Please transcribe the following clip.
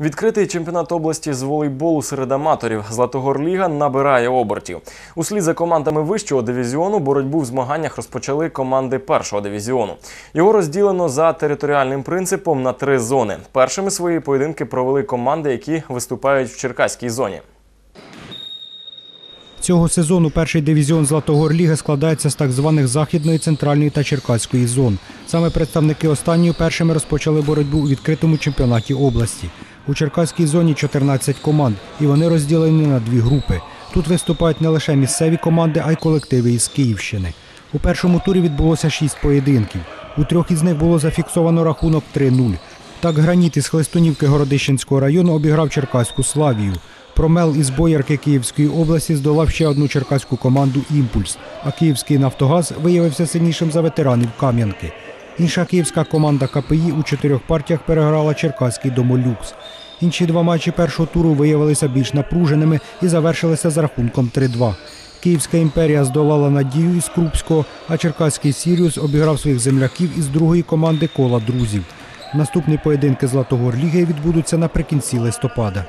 Відкритий чемпіонат області з волейболу серед аматорів Златогорліга набирає обертів. Услід за командами вищого дивізіону боротьбу в змаганнях розпочали команди першого дивізіону. Його розділено за територіальним принципом на три зони. Першими свої поєдинки провели команди, які виступають в Черкаській зоні. Цього сезону перший дивізіон Златогорліги складається з так званих західної, центральної та черкаської зон. Саме представники останньої першими розпочали боротьбу у відкритому чемпіонаті області. У черкаській зоні 14 команд, і вони розділені на дві групи. Тут виступають не лише місцеві команди, а й колективи із Київщини. У першому турі відбулося шість поєдинків. У трьох із них було зафіксовано рахунок 3-0. Так граніт із Хлестунівки Городищенського району обіграв Черкаську Славію. Промел із Боярки Київської області здолав ще одну черкаську команду Імпульс, а київський Нафтогаз виявився сильнішим за ветеранів Кам'янки. Інша київська команда КПІ у чотирьох партіях переграла черкаський Домолюкс. Інші два матчі першого туру виявилися більш напруженими і завершилися з рахунком 3-2. Київська імперія здолала Надію із Крупського, а черкаський Сіріус обіграв своїх земляків із другої команди кола друзів. Наступні поєдинки Златогорліги відбудуться наприкінці листопада.